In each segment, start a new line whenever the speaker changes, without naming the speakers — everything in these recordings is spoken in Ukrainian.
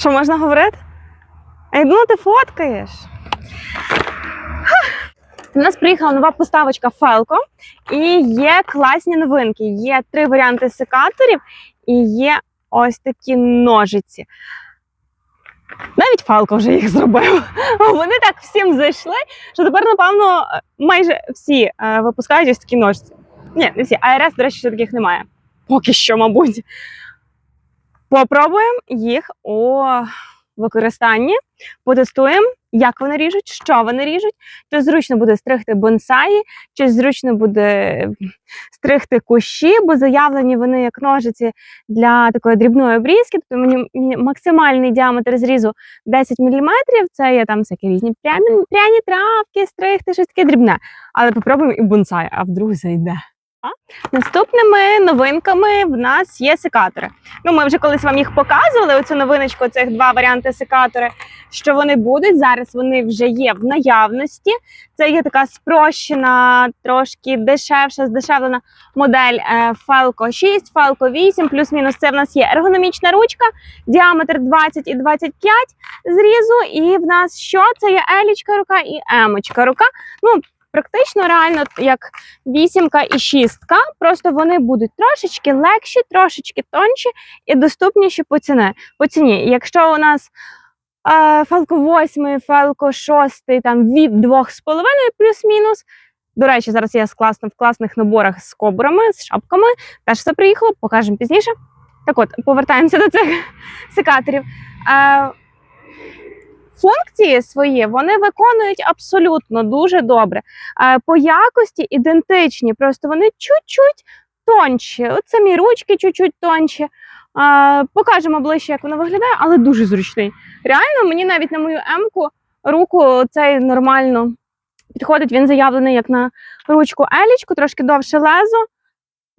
Що можна говорити? Ей, ну ти фоткаєш. У нас приїхала нова поставочка Фелко, і є класні новинки. Є три варіанти секаторів, і є ось такі ножиці. Навіть Фалко вже їх зробив. Вони так всім зайшли, що тепер, напевно, майже всі е, випускають ось такі ножиці. Ні, не всі. АРС, до речі, ще таких немає. Поки що, мабуть. Попробуємо їх у використанні, потестуємо, як вони ріжуть, що вони ріжуть, чи зручно буде стригти бонсаї, чи зручно буде стригти кущі, бо заявлені вони як ножиці для такої дрібної обрізки. Тобто мені максимальний діаметр зрізу 10 мм. Це є там всякі різні пряні, пряні травки, стригти, щось таке дрібне. Але попробуємо і бонсай, а вдруг зайде. Наступними новинками в нас є секатори. Ну, ми вже колись вам їх показували. Оцю новиночку, цих два варіанти секатори, що вони будуть. Зараз вони вже є в наявності. Це є така спрощена, трошки дешевша, здешевлена модель е, Falco 6, Falco 8, плюс-мінус. Це в нас є ергономічна ручка, діаметр 20 і 25 зрізу. І в нас що? Це є елічка рука і емочка рука. Ну, практично реально як вісімка і шістка. Просто вони будуть трошечки легші, трошечки тонші і доступніші по ціні. По ціні. Якщо у нас е, Falco 8, Falco 6 там від 2,5 плюс-мінус. До речі, зараз я класно, в класних наборах з кобурами, з шапками. Теж все приїхало, покажемо пізніше. Так от, повертаємося до цих секаторів. Е, функції свої вони виконують абсолютно дуже добре. Е, По якості ідентичні, просто вони чуть-чуть тонші. От самі ручки чуть-чуть тонші. Е, Покажемо ближче, як воно виглядає, але дуже зручний. Реально, мені навіть на мою М-ку руку цей нормально підходить. Він заявлений як на ручку Елічку, трошки довше лезо.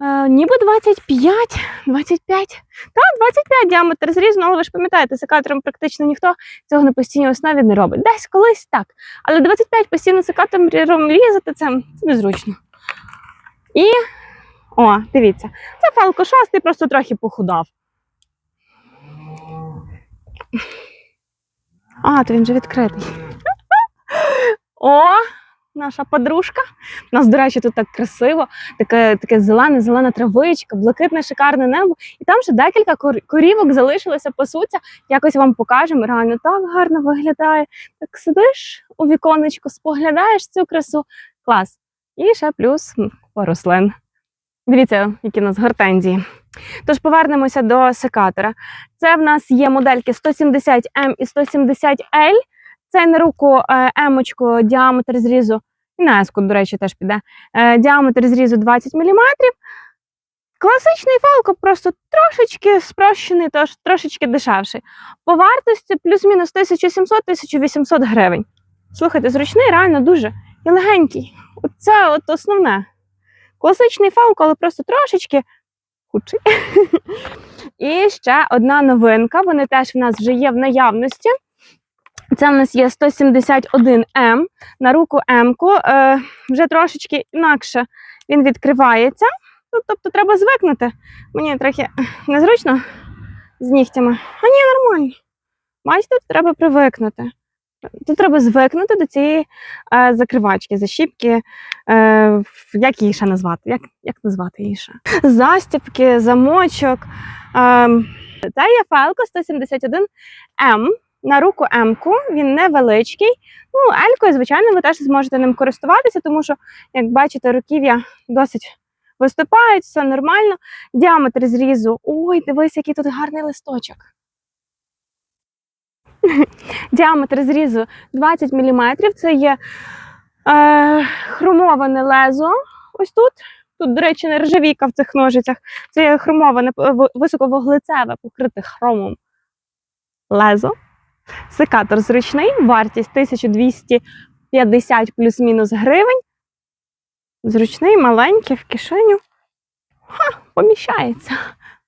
Е, ніби 25, 25. Так, 25 діаметр зрізу, але ви ж пам'ятаєте, секатором практично ніхто цього на постійній основі не робить. Десь колись так. Але 25 постійно секатором різати це, це незручно. І, о, дивіться, це Falco 6 просто трохи похудав. А, то він вже відкритий. О, наша подружка. У нас, до речі, тут так красиво, таке, таке зелене, зелена травичка, блакитне, шикарне небо. І там ще декілька кор- корівок залишилося пасуться. Якось вам покажемо. Реально так гарно виглядає. Так сидиш у віконечку, споглядаєш цю красу. Клас. І ще плюс рослин. Дивіться, які у нас гортензії. Тож повернемося до секатора. Це в нас є модельки 170М і 170L. Це на руку е, емочку, діаметр зрізу, на еску, до речі, теж піде. Е, діаметр зрізу 20 мм. Класичний фалко, просто трошечки спрощений, тож трошечки дешевший. По вартості плюс-мінус 1700-1800 гривень. Слухайте, зручний, реально дуже і легенький. Це от основне. Класичний фалко, але просто трошечки худший. І ще одна новинка. Вони теж в нас вже є в наявності. Це в нас є 171М на руку М-ку. Е, вже трошечки інакше він відкривається. Ну, тобто треба звикнути. Мені трохи незручно з нігтями. А ні, нормально. Бачите, треба привикнути. Тут треба звикнути до цієї е, закривачки, защіпки. Е, як її ще назвати? Як, як назвати її ще? Застіпки, замочок. Е, це є файлко 171М на руку М-ку, він невеличкий. Ну, Елькою, звичайно, ви теж зможете ним користуватися, тому що, як бачите, руків'я досить виступають, все нормально. Діаметр зрізу. Ой, дивись, який тут гарний листочок. Діаметр зрізу 20 мм. Це є е, хромоване лезо. Ось тут. Тут, до речі, нержавійка в цих ножицях. Це є хромоване в- високовуглецеве, покрите хромом лезо. Секатор зручний, вартість 1250 плюс-мінус гривень. Зручний, маленький в кишеню. Ха, поміщається.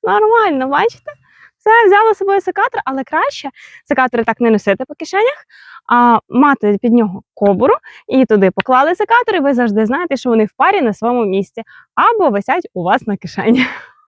Нормально, бачите? Все, взяла з собою секатор, але краще секатори так не носити по кишенях, а мати під нього кобуру і туди поклали секатор, і ви завжди знаєте, що вони в парі на своєму місці або висять у вас на кишені.